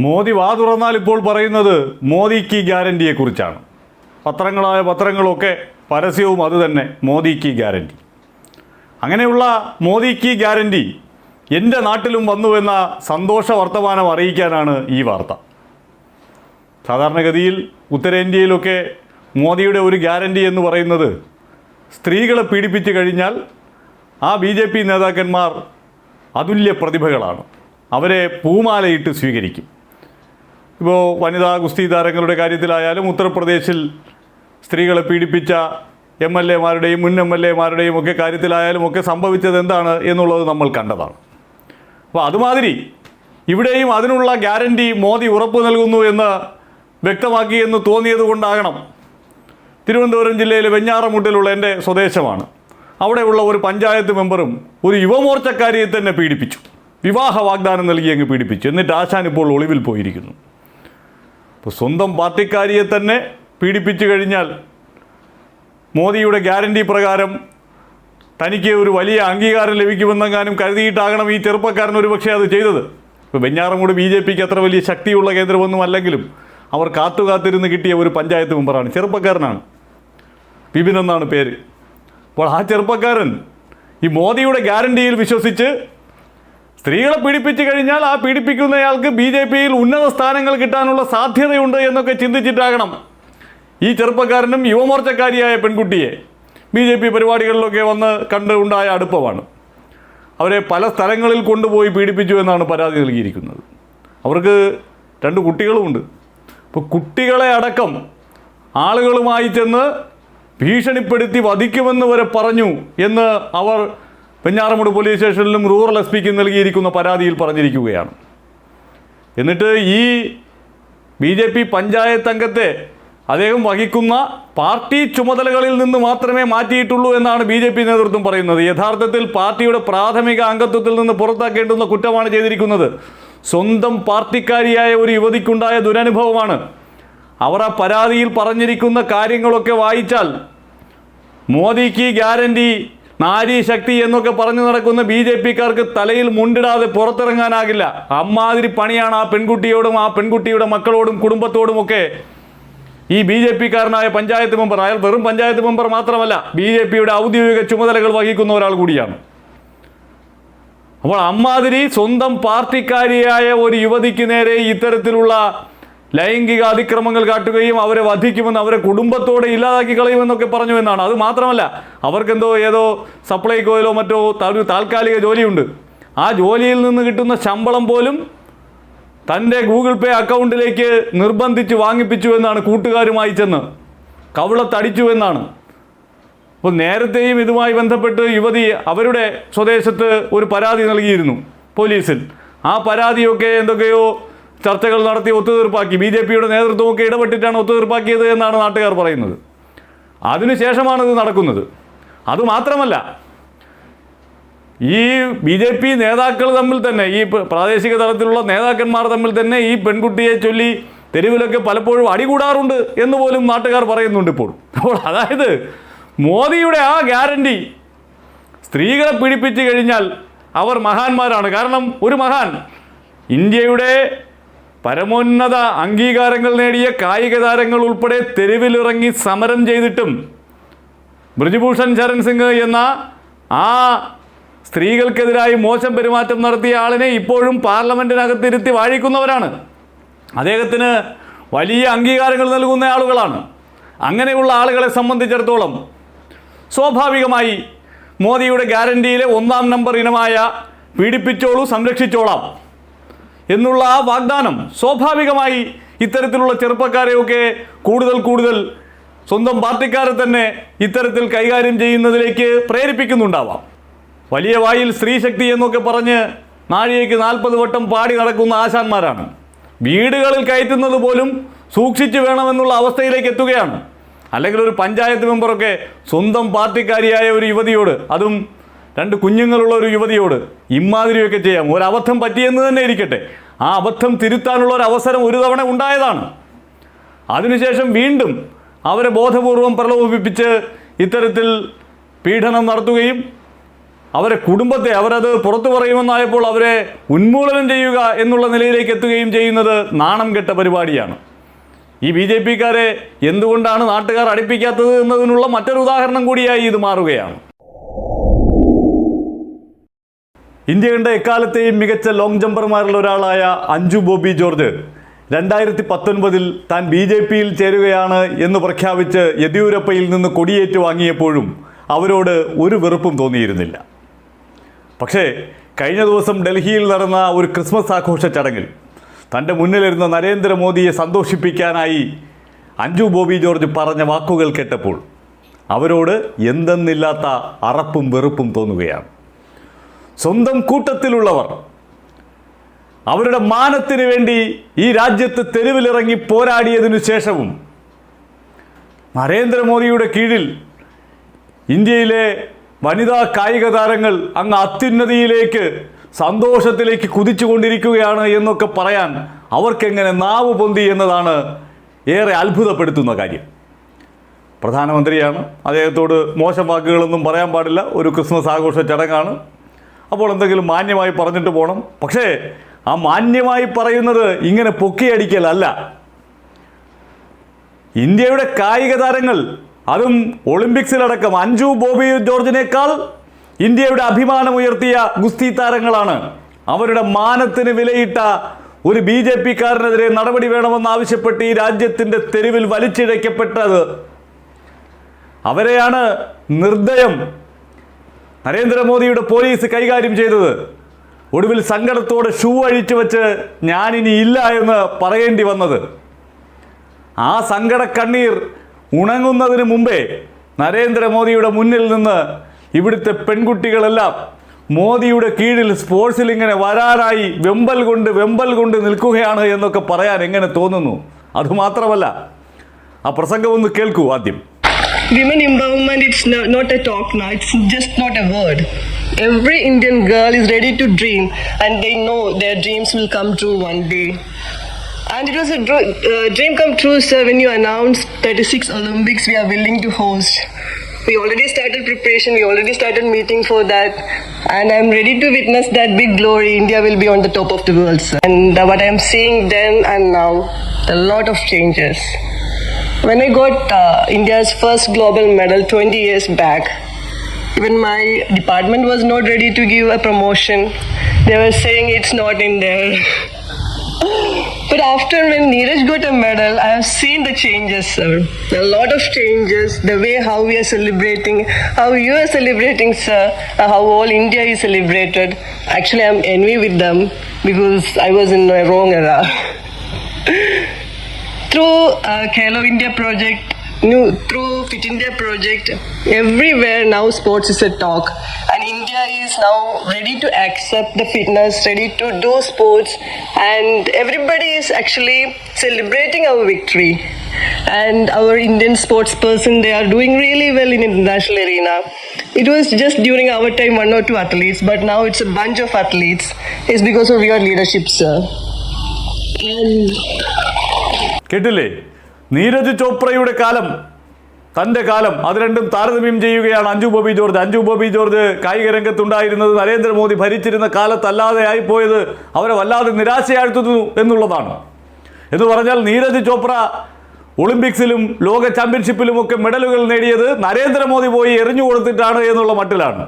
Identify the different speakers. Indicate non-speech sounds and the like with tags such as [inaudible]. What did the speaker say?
Speaker 1: മോദി വാ തുറന്നാൽ ഇപ്പോൾ പറയുന്നത് മോദിക്ക് ഗ്യാരണ്ടിയെക്കുറിച്ചാണ്. പത്രങ്ങളായ പത്രങ്ങളൊക്കെ പരസ്യവും അതുതന്നെ മോദിക്ക് ഗ്യാരണ്ടി. അങ്ങനെയുള്ള മോദിക്ക് ഗ്യാരണ്ടി എന്റെ നാട്ടിലും വന്നുവെന്ന സന്തോഷ വർത്തമാനം അറിയിക്കാനാണ് ഈ വാർത്ത. സാധാരണഗതിയിൽ ഉത്തരേന്ത്യയിലൊക്കെ മോദിയുടെ ഒരു ഗ്യാരണ്ടി എന്ന് പറയുന്നത് സ്ത്രീകളെ പീഡിപ്പിച്ചു കഴിഞ്ഞാൽ ആ ബി ജെ പി നേതാക്കന്മാർ അതുല്യ പ്രതിഭകളാണ്. അവരെ പൂമാലയിട്ട് സ്വീകരിക്കും. ഇപ്പോൾ വനിതാ ഗുസ്തി താരങ്ങളുടെ കാര്യത്തിലായാലും ഉത്തർപ്രദേശിൽ സ്ത്രീകളെ പീഡിപ്പിച്ച എം എൽ എമാരുടെയും മുൻ എം എൽ എമാരുടെയും ഒക്കെ കാര്യത്തിലായാലും ഒക്കെ സംഭവിച്ചത് എന്താണ് എന്നുള്ളത് നമ്മൾ കണ്ടതാണ്. അപ്പോൾ അതുമാതിരി ഇവിടെയും അതിനുള്ള ഗ്യാരണ്ടി മോദി ഉറപ്പ് നൽകുന്നു എന്ന് വ്യക്തമാക്കി എന്ന് തോന്നിയത് കൊണ്ടാകണം. തിരുവനന്തപുരം ജില്ലയിലെ വെഞ്ഞാറമുട്ടിലുള്ള എന്റെ സ്വദേശമാണ്. അവിടെയുള്ള ഒരു പഞ്ചായത്ത് മെമ്പറും ഒരു യുവമോർച്ചക്കാരിയെ തന്നെ പീഡിപ്പിച്ചു. വിവാഹ വാഗ്ദാനം നൽകി അങ്ങ് പീഡിപ്പിച്ചു. എന്നിട്ട് ആശാൻ ഇപ്പോൾ ഒളിവിൽ പോയിരിക്കുന്നു. അപ്പോൾ സ്വന്തം പാർട്ടിക്കാരിയെ തന്നെ പീഡിപ്പിച്ചു കഴിഞ്ഞാൽ മോദിയുടെ ഗ്യാരണ്ടി പ്രകാരം തനിക്ക് ഒരു വലിയ അംഗീകാരം ലഭിക്കുമെന്നെങ്ങാനും കരുതിയിട്ടാകണം ഈ ചെറുപ്പക്കാരൻ ഒരു പക്ഷേ അത് ചെയ്തത്. ഇപ്പോൾ വെഞ്ഞാറമൂട് ബി ജെ പിക്ക് അത്ര വലിയ ശക്തിയുള്ള കേന്ദ്രമൊന്നും അല്ലെങ്കിലും അവർ കാത്തു കാത്തിരുന്ന് കിട്ടിയ ഒരു പഞ്ചായത്ത് മെമ്പറാണ്. ചെറുപ്പക്കാരനാണ്. ബിപിൻ എന്നാണ് പേര്. അപ്പോൾ ആ ചെറുപ്പക്കാരൻ ഈ മോദിയുടെ ഗ്യാരണ്ടിയിൽ വിശ്വസിച്ച് സ്ത്രീകളെ പീഡിപ്പിച്ചു കഴിഞ്ഞാൽ ആ പീഡിപ്പിക്കുന്നയാൾക്ക് ബി ജെ പിയിൽ ഉന്നത സ്ഥാനങ്ങൾ കിട്ടാനുള്ള സാധ്യതയുണ്ട് എന്നൊക്കെ ചിന്തിച്ചിട്ടാകണം ഈ ചെറുപ്പക്കാരനും യുവമോർച്ചക്കാരിയായ പെൺകുട്ടിയെ ബി ജെ പി പരിപാടികളിലൊക്കെ വന്ന് കണ്ട് ഉണ്ടായ അടുപ്പമാണ്. അവരെ പല സ്ഥലങ്ങളിൽ കൊണ്ടുപോയി പീഡിപ്പിച്ചു എന്നാണ് പരാതി നൽകിയിരിക്കുന്നത്. അവർക്ക് രണ്ട് കുട്ടികളുമുണ്ട്. അപ്പോൾ കുട്ടികളെ അടക്കം ആളുകളുമായി ചെന്ന് ഭീഷണിപ്പെടുത്തി വധിക്കുമെന്ന് വരെ പറഞ്ഞു എന്ന് അവർ വെഞ്ഞാറമൂട് പോലീസ് സ്റ്റേഷനിലും റൂറൽ എസ് പിക്ക് നൽകിയിരിക്കുന്ന പരാതിയിൽ പറഞ്ഞിരിക്കുകയാണ്. എന്നിട്ട് ഈ ബി ജെ പി പഞ്ചായത്ത് അംഗത്തെ അദ്ദേഹം വഹിക്കുന്ന പാർട്ടി ചുമതലകളിൽ നിന്ന് മാത്രമേ മാറ്റിയിട്ടുള്ളൂ എന്നാണ് ബി ജെ പി നേതൃത്വം പറയുന്നത്. യഥാർത്ഥത്തിൽ പാർട്ടിയുടെ പ്രാഥമിക അംഗത്വത്തിൽ നിന്ന് പുറത്താക്കേണ്ടുന്ന കുറ്റമാണ് ചെയ്തിരിക്കുന്നത്. സ്വന്തം പാർട്ടിക്കാരിയായ ഒരു യുവതിക്കുണ്ടായ ദുരനുഭവമാണ്. അവർ ആ പരാതിയിൽ പറഞ്ഞിരിക്കുന്ന കാര്യങ്ങളൊക്കെ വായിച്ചാൽ മോദിക്ക് ഗ്യാരണ്ടി നാരി ശക്തി എന്നൊക്കെ പറഞ്ഞു നടക്കുന്ന ബി ജെ പിക്കാർക്ക് തലയിൽ മുണ്ടിടാതെ പുറത്തിറങ്ങാനാകില്ല. അമ്മാതിരി പണിയാണ് ആ പെൺകുട്ടിയോടും ആ പെൺകുട്ടിയുടെ മക്കളോടും കുടുംബത്തോടും ഒക്കെ ഈ ബി ജെ പിക്കാരനായ പഞ്ചായത്ത് മെമ്പർ അയാൾ വെറും പഞ്ചായത്ത് മെമ്പർ മാത്രമല്ല ബി ജെ പിയുടെ ഔദ്യോഗിക ചുമതലകൾ വഹിക്കുന്ന ഒരാൾ കൂടിയാണ്. അപ്പോൾ അമ്മാതിരി സ്വന്തം പാർട്ടിക്കാരിയായ ഒരു യുവതിക്ക് നേരെ ഇത്തരത്തിലുള്ള ലൈംഗിക അതിക്രമങ്ങൾ കാട്ടുകയും അവരെ വധിക്കുമെന്ന് അവരെ കുടുംബത്തോടെ ഇല്ലാതാക്കി കളയുമെന്നൊക്കെ പറഞ്ഞു എന്നാണ്. അത് മാത്രമല്ല അവർക്കെന്തോ ഏതോ സപ്ലൈകോയിലോ മറ്റോ താൽക്കാലിക ജോലിയുണ്ട്. ആ ജോലിയിൽ നിന്ന് കിട്ടുന്ന ശമ്പളം പോലും തന്റെ ഗൂഗിൾ പേ അക്കൗണ്ടിലേക്ക് നിർബന്ധിച്ച് വാങ്ങിപ്പിച്ചു എന്നാണ് കൂട്ടുകാരുമായി ചെന്ന് കവിളത്തടിച്ചു എന്നാണ്. അപ്പോൾ നേരത്തെയും ഇതുമായി ബന്ധപ്പെട്ട് യുവതി അവരുടെ സ്വദേശത്ത് ഒരു പരാതി നൽകിയിരുന്നു പോലീസിൽ. ആ പരാതിയൊക്കെ എന്തൊക്കെയോ ചർച്ചകൾ നടത്തി ഒത്തുതീർപ്പാക്കി. ബി ജെ പിയുടെ നേതൃത്വമൊക്കെ ഇടപെട്ടിട്ടാണ് ഒത്തുതീർപ്പാക്കിയത് എന്നാണ് നാട്ടുകാർ പറയുന്നത്. അതിനുശേഷമാണ് ഇത് നടക്കുന്നത്. അതുമാത്രമല്ല ഈ ബി ജെ പി നേതാക്കൾ തമ്മിൽ തന്നെ ഈ പ്രാദേശിക തലത്തിലുള്ള നേതാക്കന്മാർ തമ്മിൽ തന്നെ ഈ പെൺകുട്ടിയെ ചൊല്ലി തെരുവിലൊക്കെ പലപ്പോഴും അടികൂടാറുണ്ട് എന്ന് പോലും നാട്ടുകാർ പറയുന്നുണ്ട് ഇപ്പോൾ. അപ്പോൾ അതായത് മോദിയുടെ ആ ഗ്യാരണ്ടി സ്ത്രീകളെ പീഡിപ്പിച്ചു കഴിഞ്ഞാൽ അവർ മഹാന്മാരാണ്. കാരണം ഒരു മഹാൻ ഇന്ത്യയുടെ പരമോന്നത അംഗീകാരങ്ങൾ നേടിയ കായിക താരങ്ങൾ ഉൾപ്പെടെ തെരുവിലിറങ്ങി സമരം ചെയ്തിട്ടും ബ്രിജ്ഭൂഷൺ ചരൺ സിംഗ് എന്ന ആ സ്ത്രീകൾക്കെതിരായി മോശം പെരുമാറ്റം നടത്തിയ ആളിനെ ഇപ്പോഴും പാർലമെന്റിനകത്തിരുത്തി വാഴിക്കുന്നവരാണ്. അദ്ദേഹത്തിന് വലിയ അംഗീകാരങ്ങൾ നൽകുന്ന ആളുകളാണ്. അങ്ങനെയുള്ള ആളുകളെ സംബന്ധിച്ചിടത്തോളം സ്വാഭാവികമായി മോദിയുടെ ഗ്യാരണ്ടിയിലെ ഒന്നാം നമ്പർ ഇനമായ പീഡിപ്പിച്ചോളൂ സംരക്ഷിച്ചോളാം. എന്നുള്ള ആ വാഗ്ദാനം സ്വാഭാവികമായി ഇത്തരത്തിലുള്ള ചെറുപ്പക്കാരെയൊക്കെ കൂടുതൽ കൂടുതൽ സ്വന്തം പാർട്ടിക്കാരെ തന്നെ ഇത്തരത്തിൽ കൈകാര്യം ചെയ്യുന്നതിലേക്ക് പ്രേരിപ്പിക്കുന്നുണ്ടാവാം. വലിയ വായിൽ സ്ത്രീശക്തി എന്നൊക്കെ പറഞ്ഞ് നാഴികയ്ക്ക് നാൽപ്പത് വട്ടം പാടി നടക്കുന്ന ആശാന്മാരാണ്. വീടുകളിൽ കയറ്റുന്നത് പോലും സൂക്ഷിച്ചു വേണമെന്നുള്ള അവസ്ഥയിലേക്ക് എത്തുകയാണ്. അല്ലെങ്കിൽ ഒരു പഞ്ചായത്ത് മെമ്പറൊക്കെ സ്വന്തം പാർട്ടിക്കാരിയായ ഒരു യുവതിയോട് അതും രണ്ട് കുഞ്ഞുങ്ങളുള്ള ഒരു യുവതിയോട് ഇമാതിരിയൊക്കെ ചെയ്യാം. ഒരബദ്ധം പറ്റിയെന്ന് തന്നെ ഇരിക്കട്ടെ. ആ അബദ്ധം തിരുത്താനുള്ള ഒരു അവസരം ഒരു തവണ ഉണ്ടായതാണ്. അതിനുശേഷം വീണ്ടും അവരെ ബോധപൂർവം പ്രലോഭിപ്പിച്ച് ഇത്തരത്തിൽ പീഡനം നടത്തുകയും അവരെ കുടുംബത്തെ അവരത് പുറത്തു പറയുമെന്നായപ്പോൾ അവരെ ഉന്മൂലനം ചെയ്യുക എന്നുള്ള നിലയിലേക്ക് എത്തുകയും ചെയ്യുന്നത് നാണം കെട്ട പരിപാടിയാണ്. ഈ ബി ജെ പിക്കാരെ എന്തുകൊണ്ടാണ് നാട്ടുകാർ അടുപ്പിക്കാത്തത് എന്നതിനുള്ള മറ്റൊരു ഉദാഹരണം കൂടിയായി ഇത് മാറുകയാണ്. ഇന്ത്യ കണ്ട എക്കാലത്തെയും മികച്ച ലോങ് ജമ്പർമാരിൽ ഒരാളായ അഞ്ജു ബോബി ജോർജ്. രണ്ടായിരത്തി പത്തൊൻപതിൽ താൻ ബി ജെ പിയിൽ ചേരുകയാണ് എന്ന് പ്രഖ്യാപിച്ച് യെദ്യൂരപ്പയിൽ നിന്ന് കൊടിയേറ്റ് വാങ്ങിയപ്പോഴും അവരോട് ഒരു വെറുപ്പും തോന്നിയിരുന്നില്ല. പക്ഷേ കഴിഞ്ഞ ദിവസം ഡൽഹിയിൽ നടന്ന ഒരു ക്രിസ്മസ് ആഘോഷ ചടങ്ങിൽ തന്റെ മുന്നിലിരുന്ന നരേന്ദ്രമോദിയെ സന്തോഷിപ്പിക്കാനായി അഞ്ജു ബോബി ജോർജ് പറഞ്ഞ വാക്കുകൾ കേട്ടപ്പോൾ അവരോട് എന്തെന്നില്ലാത്ത അറപ്പും വെറുപ്പും തോന്നുകയാണ്. സ്വന്തം കൂട്ടത്തിലുള്ളവർ. അവരുടെ മാനത്തിന് വേണ്ടി ഈ രാജ്യത്ത് തെരുവിലിറങ്ങി പോരാടിയതിനു ശേഷവും നരേന്ദ്രമോദിയുടെ കീഴിൽ ഇന്ത്യയിലെ വനിതാ കായിക താരങ്ങൾ അങ്ങ് അത്യുന്നതിയിലേക്ക് സന്തോഷത്തിലേക്ക് കുതിച്ചുകൊണ്ടിരിക്കുകയാണ് എന്നൊക്കെ പറയാൻ അവർക്കെങ്ങനെ നാവ് പൊന്തി എന്നതാണ് ഏറെ അത്ഭുതപ്പെടുത്തുന്ന കാര്യം. പ്രധാനമന്ത്രിയാണ്. അദ്ദേഹത്തോട് മോശം വാക്കുകളൊന്നും പറയാൻ പാടില്ല. ഒരു ക്രിസ്മസ് ആഘോഷ ചടങ്ങാണ്. അപ്പോൾ എന്തെങ്കിലും മാന്യമായി പറഞ്ഞിട്ട് പോകണം പക്ഷേ ആ മാന്യമായി പറയുന്നത് ഇങ്ങനെ പൊക്കിയടിക്കലല്ല ഇന്ത്യയുടെ കായിക താരങ്ങൾ അതും ഒളിമ്പിക്സിലടക്കം അഞ്ജു ബോബി ജോർജിനേക്കാൾ ഇന്ത്യയുടെ അഭിമാനമുയർത്തിയ ഗുസ്തി താരങ്ങളാണ്. അവരുടെ മാനത്തിന് വിലയിട്ട ഒരു ബി ജെ പിക്കാരനെതിരെ നടപടി വേണമെന്നാവശ്യപ്പെട്ട് ഈ രാജ്യത്തിന്റെ തെരുവിൽ വലിച്ചിഴയ്ക്കപ്പെട്ടത് അവരെയാണ്. നിർദ്ദയം നരേന്ദ്രമോദിയുടെ പോലീസ് കൈകാര്യം ചെയ്തത്. ഒടുവിൽ സങ്കടത്തോടെ ഷൂ അഴിച്ചു വെച്ച് ഞാനിനി ഇല്ല എന്ന് പറയേണ്ടി വന്നത്. ആ സങ്കട കണ്ണീർ ഉണങ്ങുന്നതിന് മുമ്പേ നരേന്ദ്രമോദിയുടെ മുന്നിൽ നിന്ന് ഇവിടുത്തെ പെൺകുട്ടികളെല്ലാം മോദിയുടെ കീഴിൽ സ്പോർട്സിൽ ഇങ്ങനെ വരാനായി വെമ്പൽ കൊണ്ട് വെമ്പൽ കൊണ്ട് നിൽക്കുകയാണ് എന്നൊക്കെ പറയാൻ എങ്ങനെ തോന്നുന്നു? അതുമാത്രമല്ല ആ പ്രസംഗം ഒന്ന് കേൾക്കൂ ആദ്യം.
Speaker 2: Women empowerment, it's no, not a talk now, it's just not a word. Every Indian girl is ready to dream and they know their dreams will come true one day. And it was a dr- uh, dream come true, sir, when you announced 36 Olympics we are willing to host. We already started preparation, we already started meeting for that. And I'm ready to witness that big glory. India will be on the top of the world, sir. And uh, what I'm seeing then and now, a lot of changes. When I got uh, India's first global medal 20 years back, even my department was not ready to give a promotion. They were saying it's not in there. [laughs] But after when Neeraj got a medal, I have seen the changes, sir. A lot of changes. The way how we are celebrating, how you are celebrating, sir, uh, how all India is celebrated. Actually, I'm envy with them because I was in a wrong era. [laughs] through uh, India project, new through Fit India project, everywhere now sports is a talk, and India is now ready to accept the fitness, ready to do sports, and everybody is actually celebrating our victory. And our Indian sports person, they are doing really well in international arena. It was just during our time one or two athletes, but now it's a bunch of athletes. It's because of your leadership, sir. And
Speaker 1: കേട്ടില്ലേ? നീരജ് ചോപ്രയുടെ കാലം തന്റെ കാലം അത് രണ്ടും താരതമ്യം ചെയ്യുകയാണ് അഞ്ജു ബോബി ജോർജ്. അഞ്ജു ബോബി ജോർജ് കായിക രംഗത്തുണ്ടായിരുന്നത് നരേന്ദ്രമോദി ഭരിച്ചിരുന്ന കാലത്തല്ലാതെ ആയിപ്പോയത് അവരെ വല്ലാതെ നിരാശയാഴ്ത്തുന്നു എന്നുള്ളതാണ്. എന്ന് പറഞ്ഞാൽ നീരജ് ചോപ്ര ഒളിമ്പിക്സിലും ലോക ചാമ്പ്യൻഷിപ്പിലും ഒക്കെ മെഡലുകൾ നേടിയത് നരേന്ദ്രമോദി പോയി എറിഞ്ഞു കൊടുത്തിട്ടാണ് എന്നുള്ള മട്ടിലാണ്.